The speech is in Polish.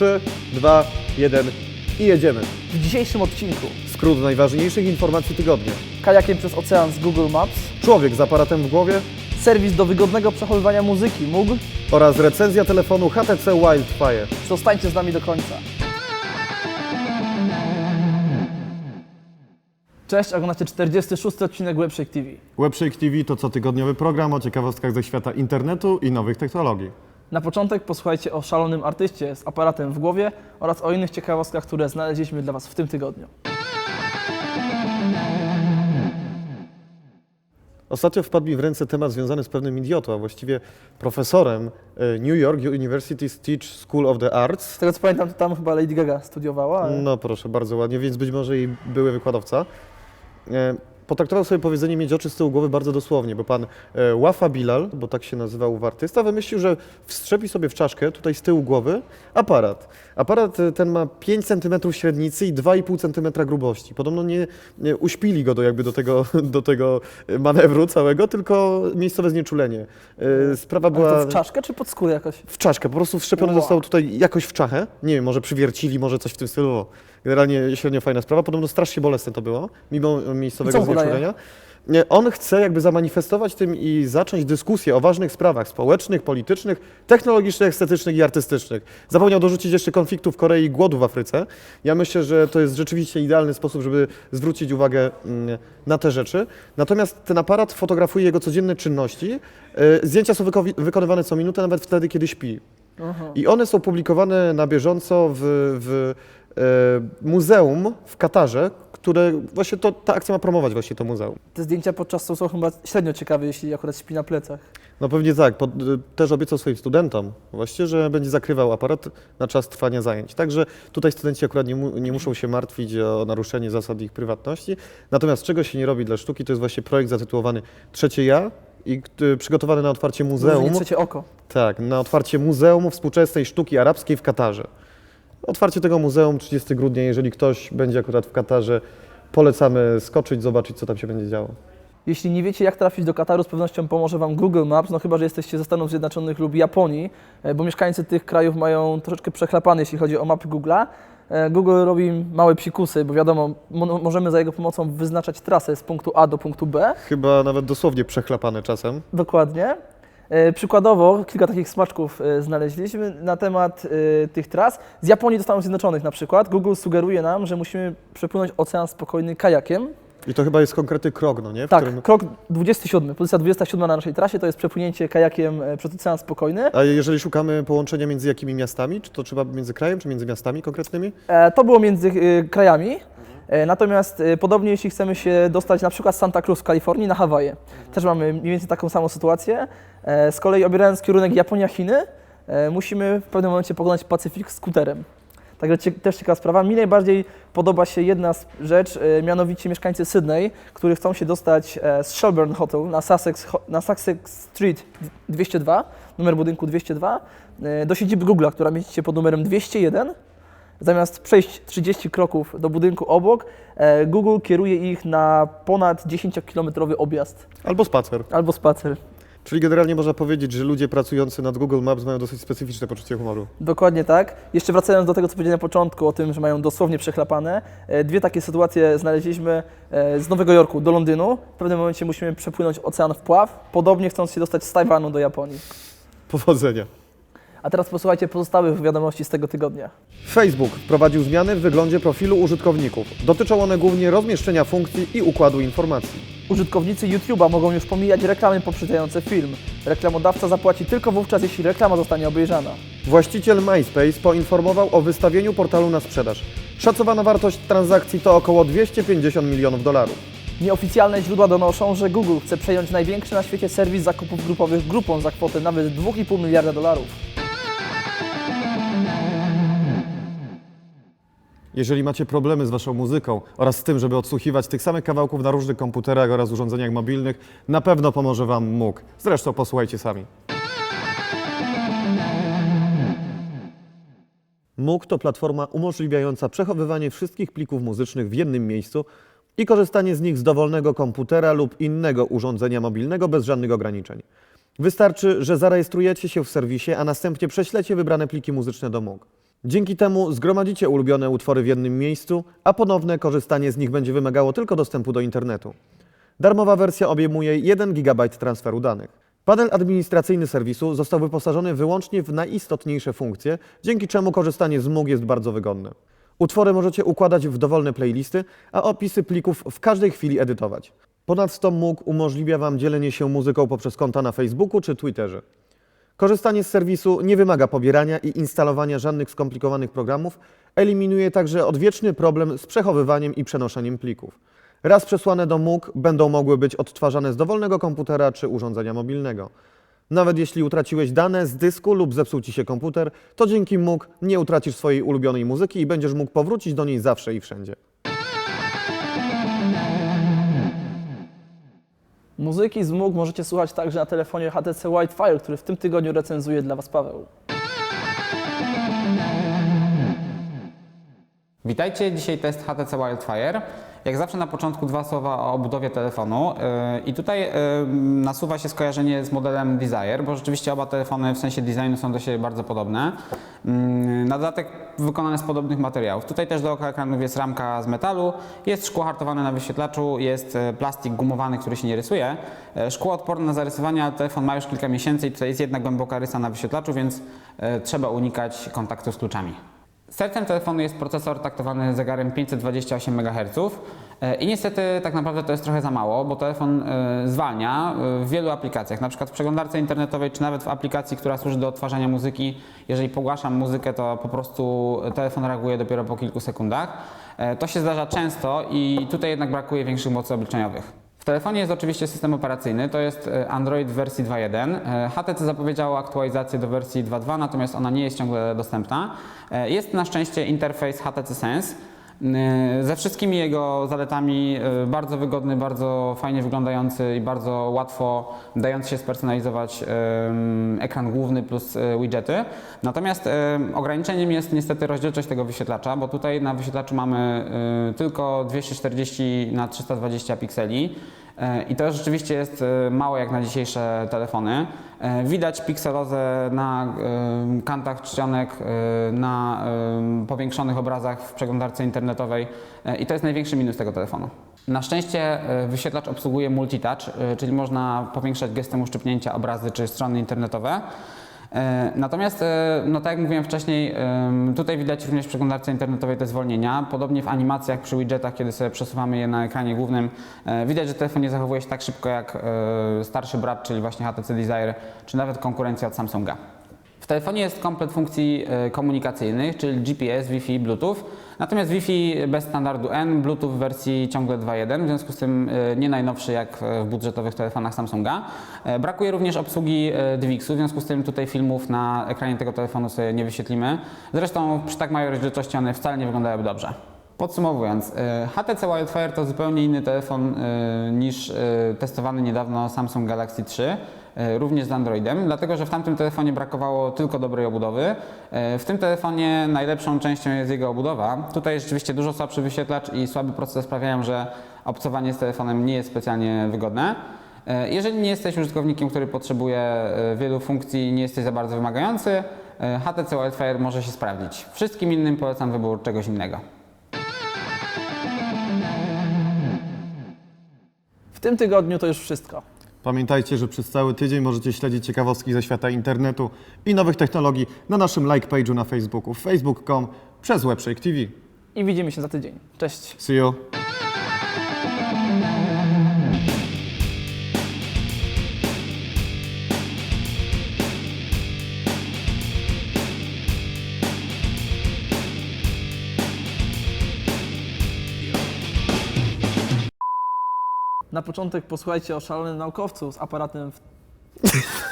3, 2, 1 i jedziemy. W dzisiejszym odcinku Skrót najważniejszych informacji tygodnia. kajakiem przez ocean z Google Maps, Człowiek z aparatem w głowie serwis do wygodnego przechowywania muzyki MUG. oraz recenzja telefonu HTC Wildfire. Zostańcie z nami do końca. Cześć, oglądacie 46 odcinek Webshake TV. Webshake TV to cotygodniowy program o ciekawostkach ze świata internetu i nowych technologii. Na początek posłuchajcie o szalonym artyście z aparatem w głowie oraz o innych ciekawostkach, które znaleźliśmy dla Was w tym tygodniu. Ostatnio wpadł mi w ręce temat związany z pewnym idiotą, a właściwie profesorem e, New York University Teach School of the Arts. Z tego co pamiętam, to tam chyba Lady Gaga studiowała. Ale... No proszę, bardzo ładnie, więc być może i były wykładowca. E, Potraktował sobie powiedzenie mieć oczy z tyłu głowy bardzo dosłownie, bo pan e, Wafa Bilal, bo tak się nazywał ów artysta, wymyślił, że wszczepi sobie w czaszkę, tutaj z tyłu głowy, aparat. Aparat e, ten ma 5 cm średnicy i 2,5 cm grubości. Podobno nie, nie uśpili go do, jakby do, tego, do tego manewru całego, tylko miejscowe znieczulenie. E, Sprawa Ale była... to w czaszkę czy pod skórę jakoś? W czaszkę, po prostu wszczepiony Wow. został tutaj jakoś w czachę. Nie wiem, może przywiercili, może coś w tym stylu. Generalnie średnio fajna sprawa. Podobno strasznie bolesne to było, mimo miejscowego znieczulenia. Nie, On chce jakby zamanifestować tym i zacząć dyskusję o ważnych sprawach społecznych, politycznych, technologicznych, estetycznych i artystycznych. Zapomniał dorzucić jeszcze konfliktu w Korei i głodu w Afryce. Ja myślę, że to jest rzeczywiście idealny sposób, żeby zwrócić uwagę mm, na te rzeczy. Natomiast ten aparat fotografuje jego codzienne czynności. E, Zdjęcia są wyko- wykonywane co minutę, nawet wtedy, kiedy śpi. Aha. I one są publikowane na bieżąco w, w muzeum w Katarze, które właśnie to, ta akcja ma promować właśnie to muzeum. Te zdjęcia podczas są, są chyba średnio ciekawe, jeśli akurat śpi na plecach. No pewnie tak, pod, też obiecał swoim studentom właśnie, że będzie zakrywał aparat na czas trwania zajęć. Także tutaj studenci akurat nie, mu, nie muszą się martwić o naruszenie zasad ich prywatności. Natomiast czego się nie robi dla sztuki, to jest właśnie projekt zatytułowany Trzecie Ja i y, przygotowany na otwarcie muzeum. Muzeum. trzecie oko. Tak, na otwarcie Muzeum Współczesnej Sztuki Arabskiej w Katarze. Otwarcie tego muzeum 30 grudnia, jeżeli ktoś będzie akurat w Katarze, polecamy skoczyć, zobaczyć, co tam się będzie działo. Jeśli nie wiecie, jak trafić do Kataru, z pewnością pomoże Wam Google Maps, no chyba, że jesteście ze Stanów Zjednoczonych lub Japonii, e, bo mieszkańcy tych krajów mają troszeczkę przechlapane, jeśli chodzi o mapy Google'a. E, Google robi małe psikusy, bo wiadomo, mo- możemy za jego pomocą wyznaczać trasę z punktu A do punktu B. Chyba nawet dosłownie przechlapane czasem. Dokładnie. E, Przykładowo, kilka takich smaczków e, znaleźliśmy na temat e, tych tras. Z Japonii do Stanów Zjednoczonych na przykład. Google sugeruje nam, że musimy przepłynąć ocean spokojny kajakiem. I to chyba jest konkretny krok, no nie? W Tak, którym... krok 27, pozycja 27 na naszej trasie to jest przepłynięcie kajakiem przez ocean spokojny. A jeżeli szukamy połączenia między jakimi miastami, czy to trzeba między krajem, czy między miastami konkretnymi? E, To było między krajami. E, Natomiast e, podobnie jeśli chcemy się dostać na przykład z Santa Cruz w Kalifornii na Hawaje, też mamy mniej więcej taką samą sytuację. E, Z kolei obierając kierunek Japonia-Chiny, musimy w pewnym momencie pokonać Pacyfik skuterem. Także też ciekawa sprawa. Mi najbardziej podoba się jedna rzecz, mianowicie mieszkańcy Sydney, którzy chcą się dostać z Shelburne Hotel na Sussex, na Sussex Street 202, numer budynku 202, e, do siedziby Google'a, która mieści się pod numerem 201. Zamiast przejść 30 kroków do budynku obok, e, Google kieruje ich na ponad 10-kilometrowy objazd Albo spacer. albo spacer. Czyli generalnie można powiedzieć, że ludzie pracujący nad Google Maps mają dosyć specyficzne poczucie humoru. Dokładnie tak. Jeszcze wracając do tego, co powiedziałem na początku, o tym, że mają dosłownie przechlapane. e, Dwie takie sytuacje znaleźliśmy e, z Nowego Jorku do Londynu. W pewnym momencie musimy przepłynąć ocean w pław, podobnie chcąc się dostać z Tajwanu do Japonii. Powodzenia. A teraz posłuchajcie pozostałych wiadomości z tego tygodnia. Facebook wprowadził zmiany w wyglądzie profilu użytkowników. Dotyczą one głównie rozmieszczenia funkcji i układu informacji. Użytkownicy YouTube'a mogą już pomijać reklamy poprzedzające film. Reklamodawca zapłaci tylko wówczas, jeśli reklama zostanie obejrzana. Właściciel MySpace poinformował o wystawieniu portalu na sprzedaż. Szacowana wartość transakcji to około 250 milionów dolarów. Nieoficjalne źródła donoszą, że Google chce przejąć największy na świecie serwis zakupów grupowych Groupon za kwotę nawet 2,5 miliarda dolarów. Jeżeli macie problemy z waszą muzyką oraz z tym, żeby odsłuchiwać tych samych kawałków na różnych komputerach oraz urządzeniach mobilnych, na pewno pomoże wam MOOC. Zresztą posłuchajcie sami. MOOC to platforma umożliwiająca przechowywanie wszystkich plików muzycznych w jednym miejscu i korzystanie z nich z dowolnego komputera lub innego urządzenia mobilnego bez żadnych ograniczeń. Wystarczy, że zarejestrujecie się w serwisie, a następnie prześlecie wybrane pliki muzyczne do MOOC. Dzięki temu zgromadzicie ulubione utwory w jednym miejscu, a ponowne korzystanie z nich będzie wymagało tylko dostępu do internetu. Darmowa wersja obejmuje 1 GB transferu danych. Panel administracyjny serwisu został wyposażony wyłącznie w najistotniejsze funkcje, dzięki czemu korzystanie z MUG jest bardzo wygodne. Utwory możecie układać w dowolne playlisty, a opisy plików w każdej chwili edytować. Ponadto MUG umożliwia Wam dzielenie się muzyką poprzez konta na Facebooku czy Twitterze. Korzystanie z serwisu nie wymaga pobierania i instalowania żadnych skomplikowanych programów, eliminuje także odwieczny problem z przechowywaniem i przenoszeniem plików. Raz przesłane do MUG będą mogły być odtwarzane z dowolnego komputera czy urządzenia mobilnego. Nawet jeśli utraciłeś dane z dysku lub zepsuł Ci się komputer, to dzięki MUG nie utracisz swojej ulubionej muzyki i będziesz mógł powrócić do niej zawsze i wszędzie. Muzyki z MUG możecie słuchać także na telefonie HTC Wildfire, który w tym tygodniu recenzuje dla Was Paweł. Witajcie, dzisiaj test HTC Wildfire. Jak zawsze na początku dwa słowa o obudowie telefonu. Yy, I tutaj yy, nasuwa się skojarzenie z modelem Desire, bo rzeczywiście oba telefony w sensie designu są do siebie bardzo podobne. Yy, Na dodatek wykonane z podobnych materiałów. Tutaj też dookoła ekranów jest ramka z metalu, jest szkło hartowane na wyświetlaczu, jest plastik gumowany, który się nie rysuje. Szkło odporne na zarysowanie, ale telefon ma już kilka miesięcy i tutaj jest jedna głęboka rysa na wyświetlaczu, więc trzeba unikać kontaktu z kluczami. Sercem telefonu jest procesor taktowany zegarem 528 MHz e, i niestety tak naprawdę to jest trochę za mało, bo telefon e, zwalnia e, w wielu aplikacjach, na przykład w przeglądarce internetowej czy nawet w aplikacji, która służy do odtwarzania muzyki. Jeżeli pogłaszam muzykę, to po prostu telefon reaguje dopiero po kilku sekundach. To się zdarza często i tutaj jednak brakuje większych mocy obliczeniowych. Telefonie jest oczywiście system operacyjny, to jest e, Android w wersji 2.1. E, HTC zapowiedziało aktualizację do wersji 2.2, natomiast ona nie jest ciągle dostępna. E, Jest na szczęście interfejs HTC Sense. E, Ze wszystkimi jego zaletami, e, bardzo wygodny, bardzo fajnie wyglądający i bardzo łatwo dający się spersonalizować em, ekran główny plus e, widgety. Natomiast em, ograniczeniem jest niestety rozdzielczość tego wyświetlacza, bo tutaj na wyświetlaczu mamy e, tylko 240 na 320 pikseli. I to rzeczywiście jest e, mało jak na dzisiejsze telefony. E, Widać pikselozę na e, kantach czcionek, na powiększonych obrazach w przeglądarce internetowej i to jest największy minus tego telefonu. Na szczęście wyświetlacz obsługuje multitouch, czyli można powiększać gestem uszczypnięcia obrazy czy strony internetowe. E, Natomiast, e, no tak jak mówiłem wcześniej, tutaj widać również w przeglądarce internetowej te zwolnienia. Podobnie w animacjach przy widgetach, kiedy sobie przesuwamy je na ekranie głównym, e, widać, że telefon nie zachowuje się tak szybko jak starszy brat, czyli właśnie HTC Desire, czy nawet konkurencja od Samsunga. Telefonie jest komplet funkcji e, komunikacyjnych, czyli GPS, Wi-Fi, Bluetooth. Natomiast Wi-Fi bez standardu N, Bluetooth w wersji ciągle 2.1, w związku z tym e, nie najnowszy jak w budżetowych telefonach Samsunga. E, Brakuje również obsługi DVX-u, w związku z tym tutaj filmów na ekranie tego telefonu sobie nie wyświetlimy. Zresztą przy tak małej rozdzielczości one wcale nie wyglądają dobrze. Podsumowując, HTC Wildfire to zupełnie inny telefon niż testowany niedawno Samsung Galaxy 3, e, również z Androidem, dlatego że w tamtym telefonie brakowało tylko dobrej obudowy. E, W tym telefonie najlepszą częścią jest jego obudowa. Tutaj rzeczywiście dużo słabszy wyświetlacz i słaby procesor sprawiają, że obcowanie z telefonem nie jest specjalnie wygodne. E, Jeżeli nie jesteś użytkownikiem, który potrzebuje e, wielu funkcji, nie jesteś za bardzo wymagający, e, HTC Wildfire może się sprawdzić. Wszystkim innym polecam wybór czegoś innego. W tym tygodniu to już wszystko. Pamiętajcie, że przez cały tydzień możecie śledzić ciekawostki ze świata internetu i nowych technologii na naszym like page'u na Facebooku facebook.com przez Webshake TV. I widzimy się za tydzień. Cześć! See you! Na początek posłuchajcie o szalonym naukowcu z aparatem w